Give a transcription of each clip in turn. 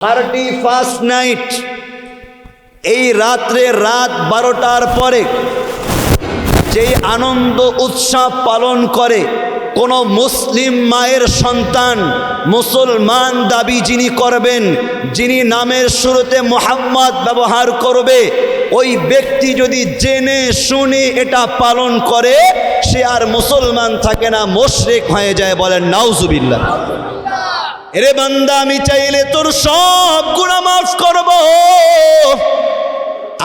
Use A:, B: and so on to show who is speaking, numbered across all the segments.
A: Thirty first night এই রাত্রে রাত বারোটার পরে যেই আনন্দ উৎসব পালন করে কোনো মুসলিম মায়ের সন্তান, মুসলমান দাবি যিনি করবেন, যিনি নামের শুরুতে মোহাম্মদ ব্যবহার করবে, ওই ব্যক্তি যদি জেনে শুনে এটা পালন করে, সে আর মুসলমান থাকে না, মোশরেক হয়ে যায় বলেন, নাউজুবিল্লাহ। এরে বান্দা, আমি চাইলে তোর সব গুণা মাফ করব।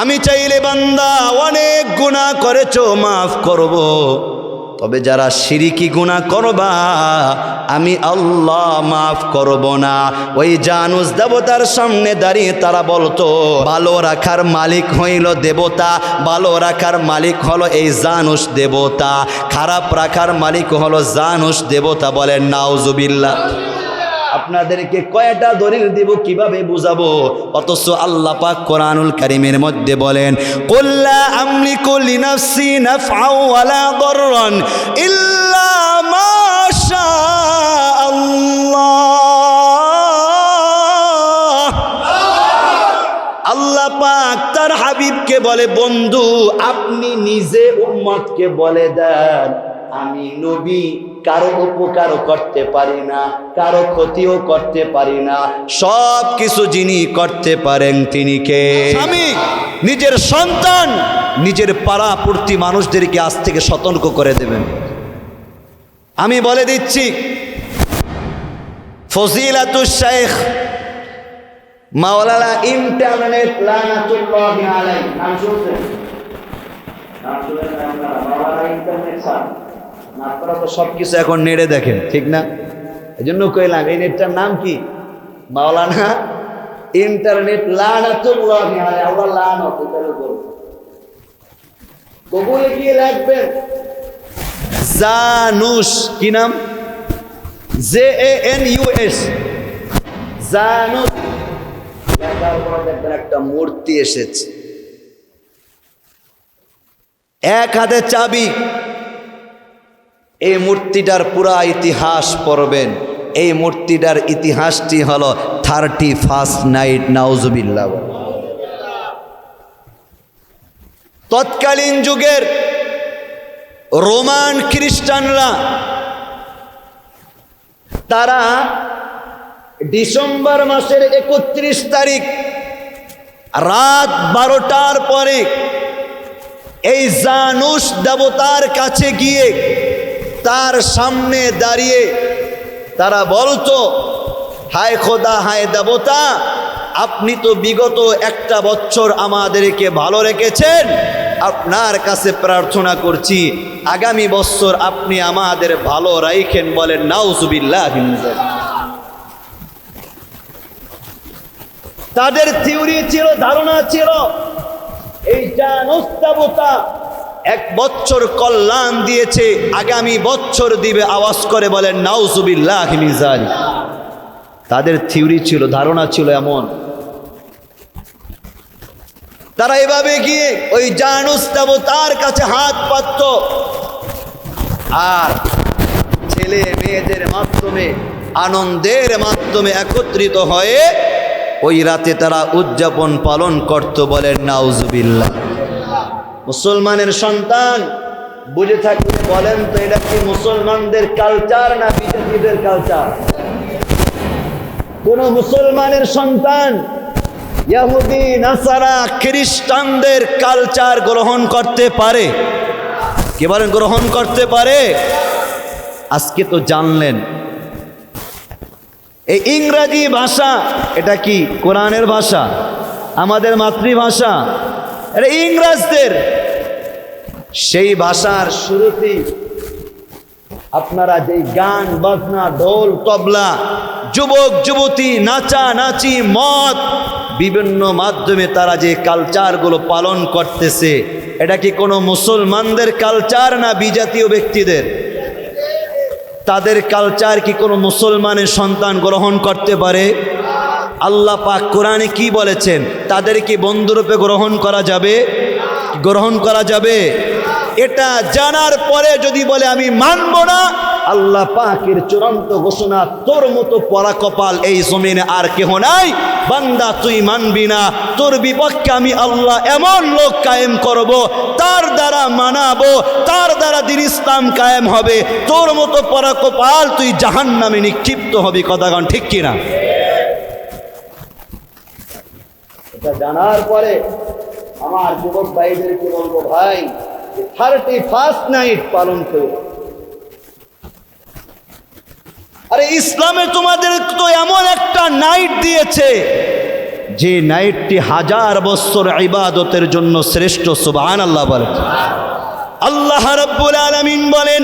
A: আমি চাইলে বান্দা অনেক গুণা করেছ, মাফ করব। তবে যারা সিরিকি গুণা করবা, আমি আল্লাহ মাফ করব না। ওই জানুস দেবতার সামনে দাঁড়িয়ে তারা বলতো, ভালো রাখার মালিক হইল দেবতা, ভালো রাখার মালিক হলো এই জানুস দেবতা, খারাপ রাখার মালিক হলো জানুস দেবতা বলেন নাউজুবিল্লাহ। আপনাদেরকে কয়টা দলিল দিব, কীভাবে বুঝাবো? অথচ আল্লাহ পাক কোরআনুল কারিমের মধ্যে বলেন কুল্লা আমলিকু লিনাফসি নাফআও ওয়ালা দররান ইল্লা মা আল্লাহ তার হাবিবকে বলে, বন্ধু, আপনি নিজে উম্মতকে বলে দেন, আমি নবী কারও উপকারও করতে পারি না কারও ক্ষতিও করতে পারি না। সব কিছু যিনি করতে পারেন তিনি কে? স্বামী নিজের সন্তান নিজের পাড়াপূর্তি মানুষদেরকে আজ থেকে সতর্ক করে দেবেন। আমি বলে দিচ্ছি ফজিলাতুল শেখ মাওলানা ইন্টারনেট লানাতুল্লাহি আলাইহি। নাম শুনছেন? নাম আপনারা? মাওলানা ইন্টারনেট স্যার আপনারা তো সব কিছু এখন নেড়ে দেখেন, ঠিক না? এই জন্য কইলাম, এই নেটটার নাম কি? মাওলানা ইন্টারনেট লানাতুল্লাহি আল্লাহ লানত এটার উপর। গুগলে গিয়ে লিখবেন। জানুস, কি নাম? J A N U S. Janus. একটা মূর্তি এসেছে। এক হাতে চাবি। এই মূর্তিটার পুরা ইতিহাস পড়বেন। এই মূর্তিটার ইতিহাসটি হল থার্টি ফার্স্ট নাইট নাউজুবিল্লাহ। তৎকালীন যুগের রোমান খ্রিস্টানরা, তারা ডিসেম্বর মাসের একত্রিশ তারিখ রাত বারোটার পরে এই জানুস দেবতার কাছে গিয়ে তার সামনে দাঁড়িয়ে তারা বলতো, হায় খোদা, হায় দেবতা, আপনি তো বিগত একটা বছর আমাদেরকে ভালো রেখেছেন। আপনার কাছে প্রার্থনা করছি, আগামী বছর আপনি আমাদের ভালো রাইখেন বলেন, নাউজুবিল্লাহ তাদের থিওরি ছিল, ধারণা ছিল এই জানুস্তাবতা এক বছর কল্যাণ দিয়েছে, আগামী বছর দিবে আওয়াজ করে বলেন, নাউজুবিল্লাহ মিজারি তাদের থিওরি ছিল, ধারণা ছিল এমন। তারা এভাবে গিয়ে ওই জানুস্তাবতার কাছে হাত পাতত। আর ছেলে মেয়েদের মাধ্যমে, আনন্দের মাধ্যমে একত্রিত হয়ে ওই রাতে তারা উদযাপন পালন করত বলেন, নাউজুবিল্লাহ। মুসলমানের সন্তান, বুঝে থাকলে বলেন তো এটা কি মুসলমানদের কালচার না বিজেপিদের কালচার কোন মুসলমানের সন্তান ইয়াহুদি নাসারা, খ্রিস্টানদের কালচার গ্রহণ করতে পারে। কে বলেন গ্রহণ করতে পারে? আজকে তো জানলেন। এই ইংরাজি ভাষা, এটা কি কোরআনের ভাষা? আমাদের মাতৃভাষা? এটা ইংরাজদের সেই ভাষার শুরুতেই আপনারা যেই গান, বাজনা, ঢোল, তবলা, যুবক, যুবতী, নাচা, নাচি, মদ, বিভিন্ন মাধ্যমে তারা যে কালচারগুলো পালন করতেছে, এটা কি কোনো মুসলমানদের কালচার না বিজাতীয় ব্যক্তিদের? তাদের কালচার কি কোনো মুসলমানের সন্তান গ্রহণ করতে পারে? আল্লাহ পাক কোরআনে কি বলেছেন? তাদের কি বন্ধুরূপে গ্রহণ করা যাবে? গ্রহণ করা যাবে? এটা জানার পরে যদি বলে আমি মানব না, আল্লাহ পাকের চূড়ান্ত ঘোষণা তোর মতো পরা কপাল এই জমিনে আর কেহ নাই। বান্দা, তুই মানবি না। তোর বিপক্ষে আমি আল্লাহ এমন লোক কায়েম করব, তার দ্বারা মানাবো, তার দ্বারা দিন ইসলাম কায়েম হবে। তোর মতো পরা কপাল তুই জাহান নামে নিক্ষিপ্ত হবি কথাগণ ঠিক কিনা? এটা জানার পরে আমার যুবক ভাইদেরকে বলব, ভাই থার্টি ফার্স্ট নাইট পালন করো আরে ইসলামে তোমাদের তো এমন একটা নাইট দিয়েছে, যে নাইটটি হাজার বছর ইবাদতের জন্য শ্রেষ্ঠ সুবাহ আল্লাহ বলেন। আল্লাহ রাব্বুল আলামিন বলেন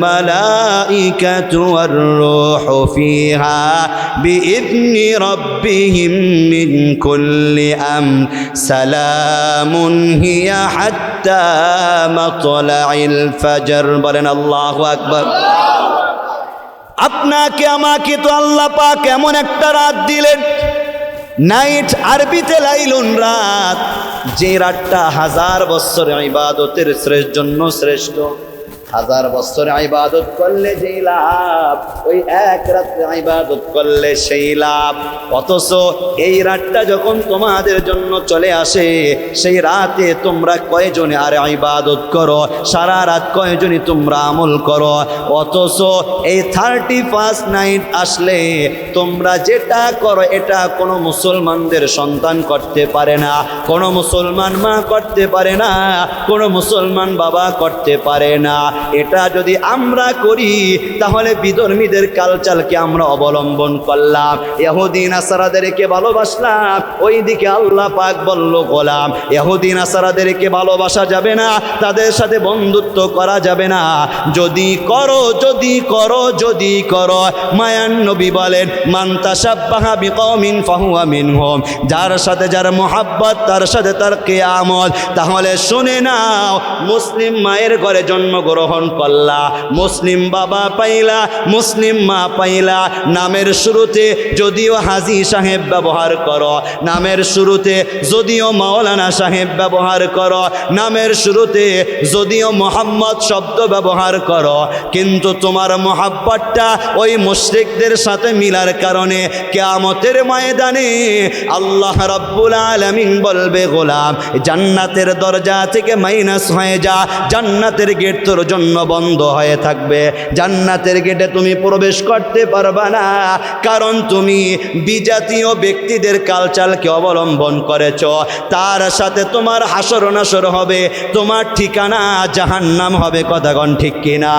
A: মালাইকাতু ওয়ার রূহু ফিহা বিইذনি রাব্বিহিম মিন কুল্লি আম সালামুন হিয়া হাত্তা মাতলাইল ফজর। বলেন, আল্লাহু আকবার। আপনাকে, আমাকে তো আল্লাহ পাক এমন একটা রাত দিলেন নাইট আরবিতে লাইলুন রাত। যে রাতটা হাজার বছর ইবাদতের শ্রেষ্ঠ জন্য শ্রেষ্ঠ। হাজার বছর ইবাদত করলে যেই লাভ, ওই এক রাত্রে ইবাদত করলে সেই লাভ। অথচ এই রাতটা যখন তোমাদের জন্য চলে আসে, সেই রাতে তোমরা কয়জনে আর ইবাদত করো? সারা রাত কয়জনে তোমরা আমল করো? অথচ এই থার্টি ফার্স্ট নাইট আসলে তোমরা যেটা করো, এটা কোনো মুসলমানদের সন্তান করতে পারে না, কোনো মুসলমান মা করতে পারে না, কোনো মুসলমান বাবা করতে পারে না। এটা যদি আমরা করি, তাহলে বিধর্মীদের কালচারকে আমরা অবলম্বন করলাম। এহুদিন আসারাদেরকে ভালোবাসলাম ওই দিকে আল্লাহ পাক বলল, গোলাম এহুদিন আসারাদেরকে ভালোবাসা যাবে না, তাদের সাথে বন্ধুত্ব করা যাবে না। যদি করো যদি করো যদি করো। মায়ান নবী বলেন মান্তাসাব্বাহা বিকৌমিন ফাহুয়া মিনহুম। যার সাথে যার মোহাব্বত, তার সাথে তার কেয়ামত। তাহলে শুনে নাও, মুসলিম মায়ের ঘরে জন্মগ্রহণ করলা। মুসলিম বাবা পাইলা, মুসলিম মা পাইলা। নামের শুরুতে যদিও হাজি সাহেব ব্যবহার করো, নামের শুরুতে যদিও মাওলানা সাহেব ব্যবহার করো, নামের শুরুতে যদিও মোহাম্মদ শব্দ ব্যবহার করো, কিন্তু তোমার মোহাব্বতটা ওই মুশরিকদের সাথে মিলার কারণে কেয়ামতের ময়দানে আল্লাহ রব্বুল আলমিন বলবে, গোলাম, জান্নাতের দরজা থেকে মাইনাস হয়ে যা, জান্নাতের গেট তোর জন্য বন্ধ হয়ে থাকবে। জান্নাতের গেটে তুমি প্রবেশ করতে পারবা না। কারণ তুমি বিজাতীয় ব্যক্তিদের কালচারকে অবলম্বন করেছ। তার সাথে তোমার হাসর নাসর হবে, তোমার ঠিকানা জাহান্নাম হবে কথাগণ ঠিক কিনা?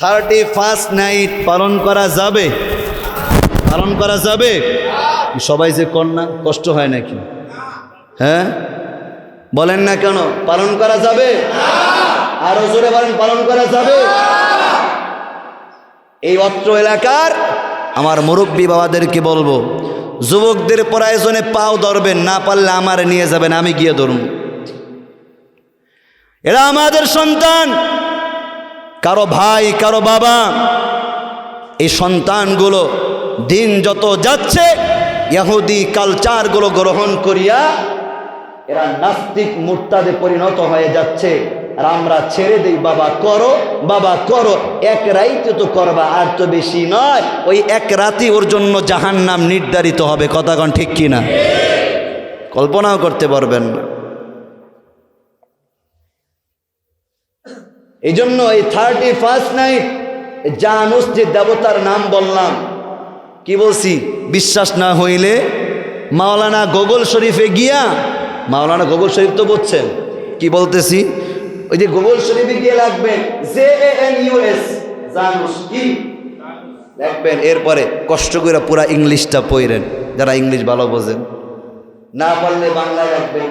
A: থার্টি ফার্স্ট নাইট পালন করা যাবে? পালন করা যাবে? সবাই যে কন্যা, কষ্ট হয় নাকি? হ্যাঁ? বলেন না কেন? পালন করা যাবে? আরও জোরে বলেন, পালন করা যাবে? এই অত্র এলাকার আমার মুরব্বী বাবাদেরকে বলব, যুবকদের প্রয়োজনে পাও ধরবেন, না পারলে আমার নিয়ে যাবেন, আমি গিয়ে ধরুন। এরা আমাদের সন্তান। কারও ভাই, কারও বাবা, এই সন্তানগুলো দিন যত যাচ্ছে, ইহুদি কালচারগুলো গ্রহণ করিয়া এরা নাস্তিক মুরতাদে পরিণত হয়ে যাচ্ছে। আর আমরা ছেড়ে দিই, বাবা করো বাবা করো। এক রাইতে তো করবা, আর তো বেশি নয়। ওই এক রাতে ওর জন্য জাহান নাম নির্ধারিত হবে। কথাগণ ঠিক কিনা? কল্পনাও করতে পারবেন না। এই জন্য এই থার্টি ফার্স্ট নাইট জানুস যে দেবতার নাম বললাম, কি বলছি? বিশ্বাস না হইলে মাওলানা গোগল শরীফে গিয়া মাওলানা গোগল শরীফ তো বলছেন। কি বলতেছি? ওই যে গোগল শরীফে গিয়ে লাগবেন জে এন ইউএস জানুস কি? দেখবেন এরপরে কষ্ট করে পুরা ইংলিশটা পড়েন যারা ইংলিশ ভালো বোঝেন। না পারলে বাংলায় রাখবেন।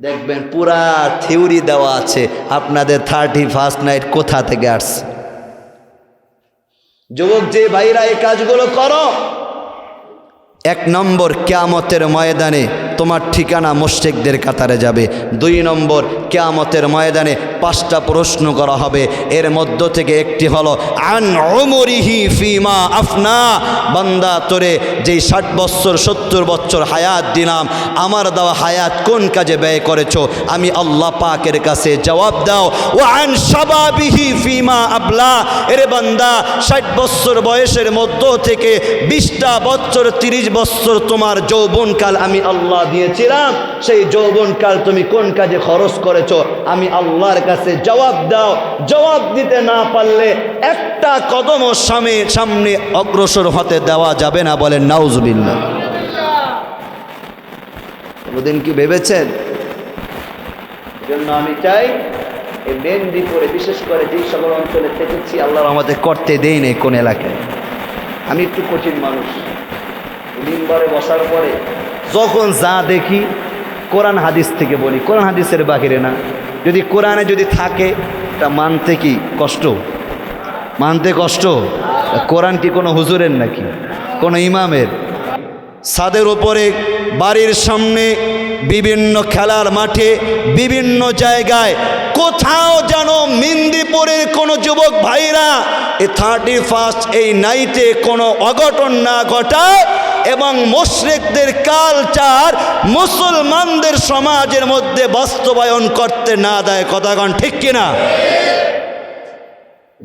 A: দেখবেন পুরা থিওরি দেওয়া আছে আপনাদের থার্টি ফার্স্ট নাইট কোথা থেকে আসছে? যুবক যে ভাইরা এই কাজগুলো করো এক নম্বর কেয়ামতের ময়দানে তোমার ঠিকানা মোশেকদের কাতারে যাবে। দুই নম্বর কেয়ামতের ময়দানে পাঁচটা প্রশ্ন করা হবে। এর মধ্য থেকে একটি হলো, আন ওমরিহি ফিমা আফনা। বান্দা, তোরে যেই ষাট বৎসর, সত্তর বৎসর হায়াত দিলাম, আমার দেওয়া হায়াত কোন কাজে ব্যয় করেছ? আমি আল্লাহ পাকের কাছে জবাব দাও ও আন সাবাবিহি ফিমা আবলা। এরে বান্দা, ষাট বৎসর বয়সের মধ্য থেকে বিশটা বৎসর, তিরিশ বৎসর তোমার যৌবনকাল আমি আল্লাহ দিয়েছিলাম। সেই যৌবনকাল তুমি কোন কাজে খরচ করেছ? আমি আল্লাহর কাছে জবাব দাও। জবাব দিতে না পারলে একটা কদম সামনে সামনে অগ্রসর হতে দেওয়া যাবে না বলেন নাউজুবিল্লাহ। কোনোদিন কি ভেবেছেন? জন্য আমি চাই এই মেহেন্দি করে বিশেষ করে যেই সকল অঞ্চলে থেকেছি আল্লাহ আমাদের করতে দেই নেই কোন এলাকায়। আমি একটু কঠিন মানুষ। মিম্বারে বসার পরে যখন যা দেখি, কোরআন হাদিস থেকে বলি, কোরআন হাদিসের বাহিরে না। যদি কোরআনে যদি থাকে, তা মানতে কি কষ্ট? মানতে কষ্ট? কোরআন কি কোনো হুজুরের নাকি? কোনো ইমামের? ছাদের ওপরে, বাড়ির সামনে, বিভিন্ন খেলার মাঠে, বিভিন্ন জায়গায়, কোথাও যেন মিন্দিপুরের কোনো যুবক ভাইরা, এই থার্টি ফার্স্ট এই নাইটে কোনো অঘটন না ঘটায় এবং মুশরিকদের কালচার মুসলমানদের সমাজের মধ্যে বাস্তবায়ন করতে না দেয় কথাগণ, ঠিক কিনা?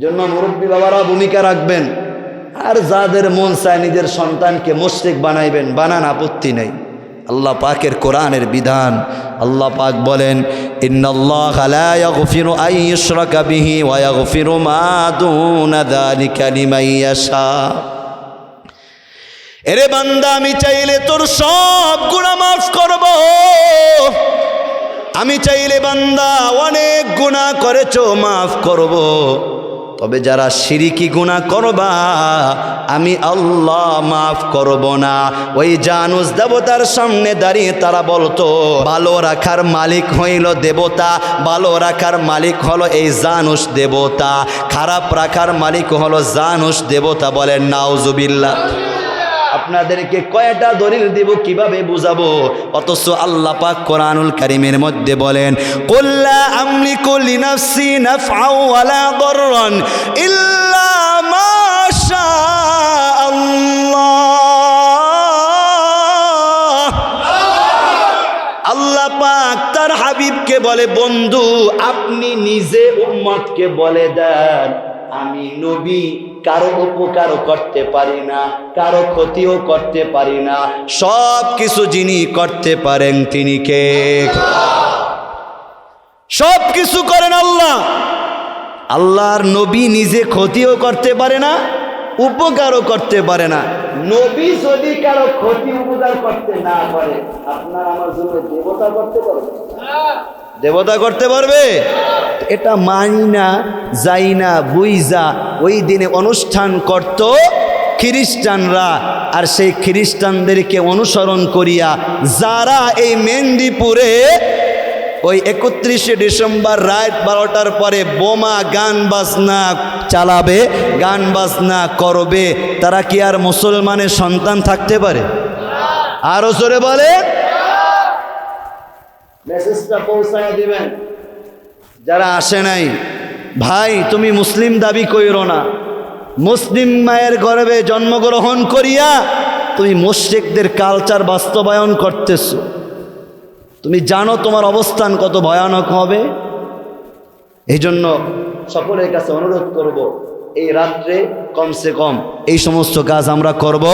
A: জন্য মুরব্বী বাবারা ভূমিকা রাখবেন। আর যাদের মন চায় নিজের সন্তানকে মুশরিক বানাইবেন, বানান আপত্তি নেই। আল্লাহ পাকের কোরআনের বিধান। আল্লাহ পাক বলেন, ইন্নাল্লাহ এরে বান্দা, আমি চাইলে তোর সব গুণা মাফ করব। আমি চাইলে বান্দা, অনেক গুণা করেছ, মাফ করব। তবে যারা সিরিকি গুণা করবা, আমি আল্লাহ মাফ করব না। ওই জানুস দেবতার সামনে দাঁড়িয়ে তারা বলতো, ভালো রাখার মালিক হইল দেবতা, ভালো রাখার মালিক হলো এই জানুস দেবতা, খারাপ রাখার মালিক হলো জানুস দেবতা বলেন নাউজুবিল্লাহ। আপনাদেরকে কয়টা দলিল দেব, কীভাবে বুঝাবো? অথচ আল্লাহ পাক কোরআনুল কারিমের মধ্যে বলেন কুল্লা আমলিকু লিনাফসি নাফআও ওয়ালা দররান ইল্লা মা শা আল্লাহ তার হাবিবকে বলে, বন্ধু, আপনি নিজে উম্মতকে বলে দেন। আমি নবী কারও উপকারও করতে পারি না কারও ক্ষতিও করতে পারি না। সব কিছু যিনি করতে পারেন তিনি কে? সব কিছু করেন আল্লাহ। আল্লাহর নবী নিজে ক্ষতিও করতে পারে না উপকারও করতে পারে না। নবী যদি কারও ক্ষতি উপকার করতে না পারে আপনার আমার জন্য দেবতা করতে পারবে দেবতা করতে পারবে? এটা মানি না যাই না বুইজা, ওই দিনে অনুষ্ঠান করত খ্রিস্টানরা। আর সেই খ্রিস্টানদেরকে অনুসরণ করিয়া যারা এই মেন্দিপুরে ওই একত্রিশে ডিসেম্বর রাত বারোটার পরে বোমা, গান বাজনা চালাবে, গান বাজনা করবে, তারা কি আর মুসলমানের সন্তান থাকতে পারে? আরও জোরে বলে। মেসেজটা পৌঁছায় দিবেন। যারা আসে নাই, ভাই, তুমি মুসলিম দাবি কইরো না। মুসলিম মায়ের গর্ভে জন্মগ্রহণ করিয়া তুমি মুশ্রিকদের কালচার বাস্তবায়ন করতেছো। তুমি জানো তোমার অবস্থান কত ভয়ানক হবে? এই জন্য সকলের কাছে অনুরোধ করব, এই রাত্রে কমসে কম এই সমস্ত কাজ আমরা করব।